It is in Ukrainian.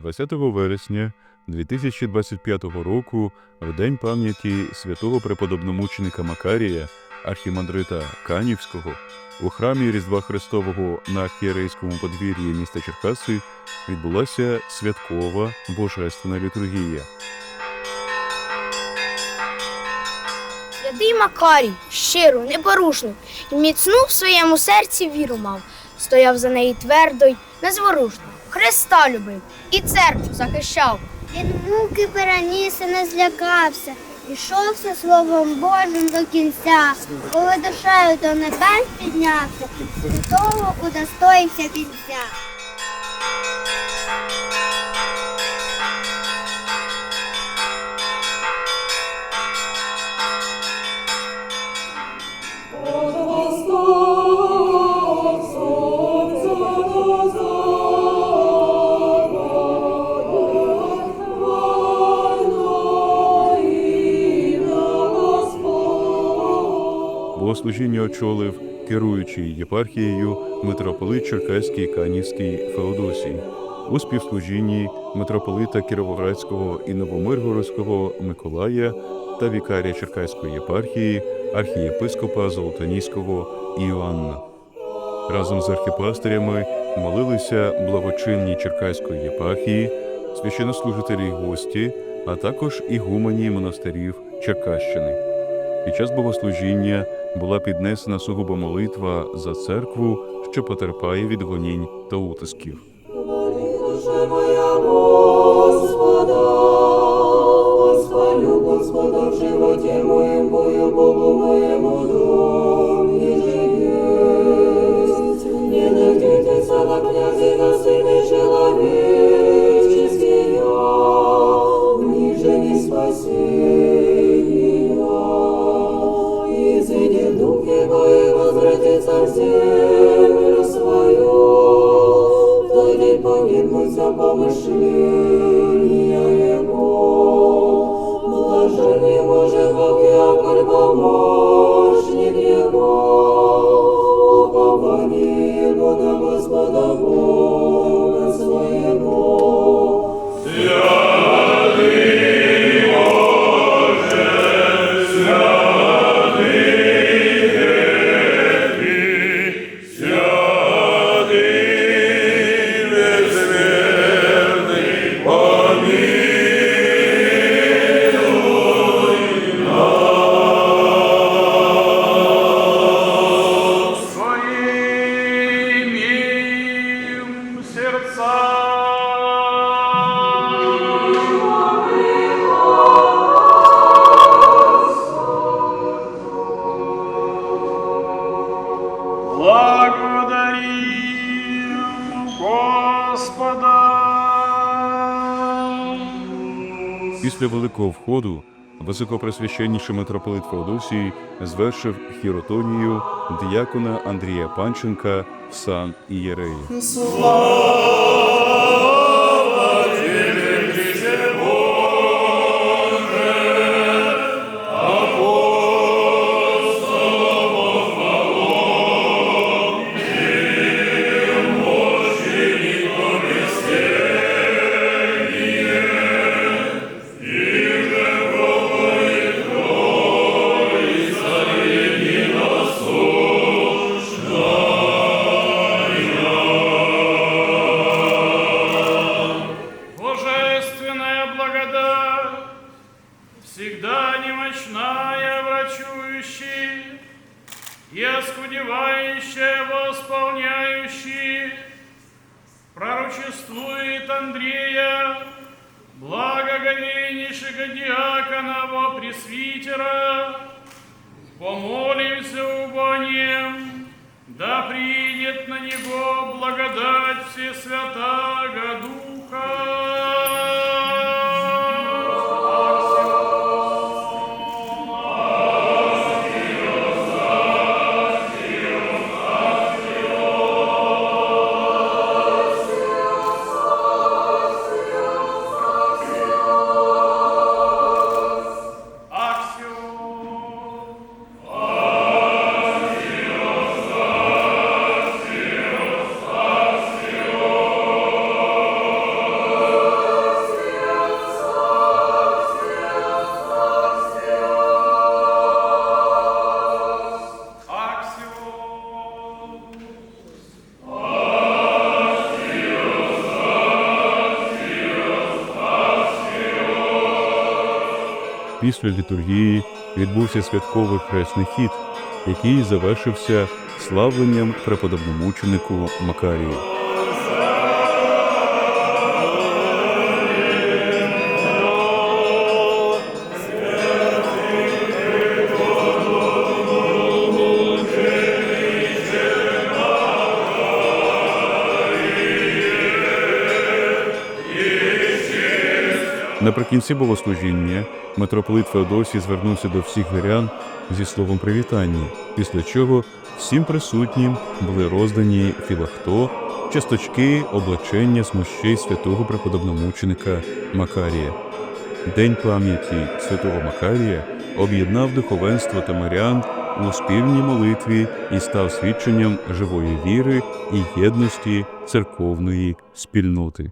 20 вересня 2025 року, в день пам'яті святого преподобномученика Макарія, архімандрита Канівського, у храмі Різдва Христового на архієрейському подвір'ї міста Черкаси відбулася святкова божественна літургія. Святий Макарій, щиру, непорушну і міцну в своєму серці віру мав, стояв за неї твердо й незворушно, Христа любив і церкву захищав. Він муки переніс і не злякався, ішовся Словом Божим до кінця, коли душею до небес піднявся, і того удостоївся кінця. Богослужіння очолив керуючий єпархією митрополит Черкаський Канівський Феодосій. У співслужінні митрополита Кіровоградського і Новомиргородського Миколая та вікарія Черкаської єпархії архієпископа Золотоніського Іоанна. Разом з архіпастирями молилися благочинні Черкаської єпархії, священнослужителі й гості, а також ігумені монастирів Черкащини. Під час богослужіння була піднесена сугуба молитва за церкву, що потерпає від гонінь та утисків. Моя Господа, в моем, бою Богу моему дом, еже есть. Не надейтесь на князи, на сыны человеческие, ниже не спасения. Після великого входу високопресвященніший митрополит Феодосій звершив хіротонію діякона Андрія Панченка в сан Ієреї. Врачующая и оскудевающая, восполняющая, пророчествует Андрея, благоговейнейшего диакона во пресвитера, помолимся убо нем, да приидет на него благодать Всесвятаго Духа. Після літургії відбувся святковий хресний хід, який завершився славленням преподобномученику Макарію. Наприкінці богослужіння митрополит Феодосій звернувся до всіх вірян зі словом привітання, після чого всім присутнім були роздані філахто, часточки облачення з мощей святого преподобномученика Макарія. День пам'яті святого Макарія об'єднав духовенство та мирян у спільній молитві і став свідченням живої віри і єдності церковної спільноти.